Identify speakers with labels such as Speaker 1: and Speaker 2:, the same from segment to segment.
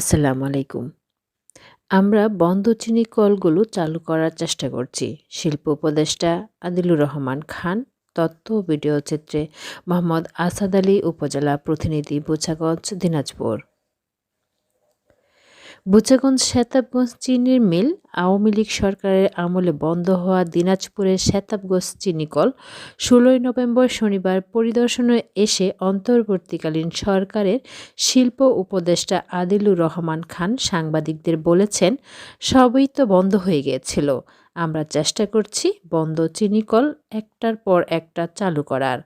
Speaker 1: আসসালামু আলাইকুম। আমরা বন্ধ চিনি কলগুলো চালু করার চেষ্টা করছি। শিল্প উপদেষ্টা আদিলুর রহমান খান, তথ্য ভিডিও চিত্রে মোহাম্মদ আসাদ আলী উপজেলা প্রতিনিধি, বোছাগঞ্জ, দিনাজপুর। বুচাগঞ্জ শ্বেতাবগঞ্জ চিনির মিল আওয়ামী লীগ সরকারের আমলে বন্ধ হওয়া দিনাজপুরের শ্বেতাবগঞ্জ চিনিকল ষোলোই নভেম্বর শনিবার পরিদর্শনে এসে অন্তর্বর্তীকালীন সরকারের শিল্প উপদেষ্টা আদিলুর রহমান খান সাংবাদিকদের বলেছেন, সবই তো বন্ধ হয়ে গিয়েছিল। আমরা চেষ্টা করছি বন্ধ চিনিকল একটার পর একটা চালু করার।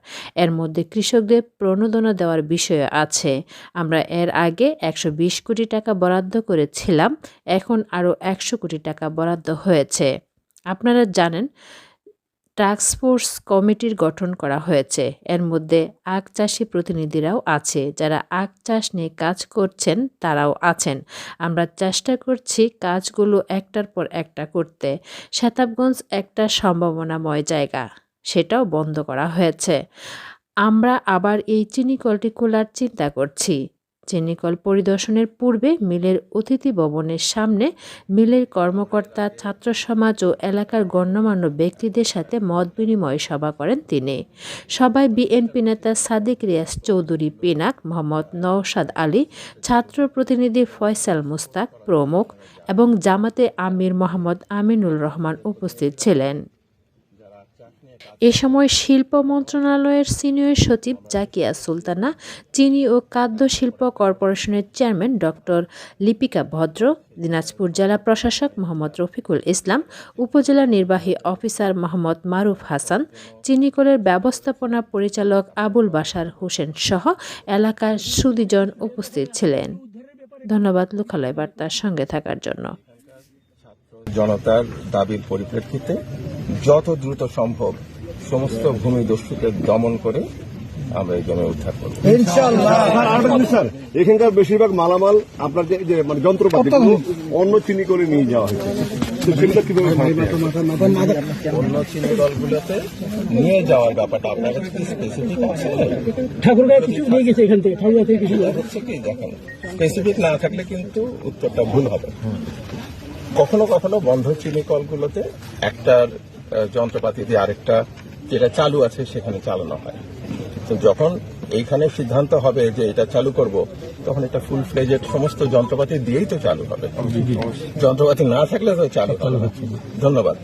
Speaker 1: এর মধ্যে কৃষকদের প্রণোদনা দেওয়ার বিষয় আছে। আমরা এর আগে একশো বিশ কোটি টাকা বরাদ্দ করেছিলাম, এখন আরও একশো কোটি টাকা বরাদ্দ হয়েছে। আপনারা জানেন টাস্কফোর্স কমিটির গঠন করা হয়েছে। এর মধ্যে আখ চাষি প্রতিনিধিরাও আছে। যারা আখ চাষ নিয়ে কাজ করছেন, তারাও আছেন। আমরা চেষ্টা করছি কাজগুলো একটার পর একটা করতে। শতাবগঞ্জ একটা সম্ভাবনাময় জায়গা। সেটাও বন্ধ করা হয়েছে। আমরা আবার এই চিনিকলটি খোলার চিন্তা করছি। চিনিকল পরিদর্শনের পূর্বে মিলের অতিথি ভবনের সামনে মিলের কর্মকর্তা, ছাত্র সমাজ ও এলাকার গণ্যমান্য ব্যক্তিদের সাথে মত বিনিময় সভা করেন তিনি। সবাই বিএনপি নেতা সাদিক রিয়াস চৌধুরী পিনাক, মোহাম্মদ নওশাদ আলী, ছাত্র প্রতিনিধি ফয়সাল মুস্তাক প্রমুখ এবং জামাতে আমির মোহাম্মদ আমিনুল রহমান উপস্থিত ছিলেন। এ সময় শিল্প মন্ত্রণালয়ের সিনিয়র সচিব জাকিয়া সুলতানা, চিনি ও খাদ্য শিল্প কর্পোরেশনের চেয়ারম্যান ডক্টর লিপিকা ভদ্র, দিনাজপুর জেলা প্রশাসক মোহাম্মদ রফিকুল ইসলাম, উপজেলা নির্বাহী অফিসার মোহাম্মদ মারুফ হাসান চিনিকলের ব্যবস্থাপনা পরিচালক আবুল বাসার হোসেন সহ এলাকার সুদীজন উপস্থিত ছিলেন। ধন্যবাদ লোকালয় বার্তার সঙ্গে থাকার জন্য।
Speaker 2: জনতার দাবির পরিপ্রেক্ষিতে যত দ্রুত সম্ভব সমস্ত ভূমিদস্যুকে দমন করে আমরা এই জমি উদ্ধার করব।
Speaker 3: স্যার এখানকার বেশিরভাগ মালামাল আপনার যে মানে যন্ত্রপাতি অন্য চিনি করে নিয়ে যাওয়া হয়েছে। তো সেগুলো কীভাবে
Speaker 2: অন্য চিনি দলগুলোতে নিয়ে যাওয়ার ব্যাপারটা আপনার কাছে কি স্পেসিফিক আছে
Speaker 4: ঠাকুরগাঁও কিছু নিয়ে গেছে এখান থেকে ঠাকুরগাঁও থেকে কিছু
Speaker 2: হচ্ছে কি দেখেন স্পেসিফিক না থাকলে কিন্তু উত্তরটা ভুল হবে। কখনো কখনো বন্ধ চিনি কলগুলোতে একটার যন্ত্রপাতি দিয়ে আরেকটা যেটা চালু আছে সেখানে চালানো হয়। তো যখন এইখানে সিদ্ধান্ত হবে যে এটা চালু করব তখন এটা ফুল ফ্লেজেড সমস্ত যন্ত্রপাতি দিয়েই তো চালু হবে। যন্ত্রপাতি না থাকলে তো চালু। ধন্যবাদ।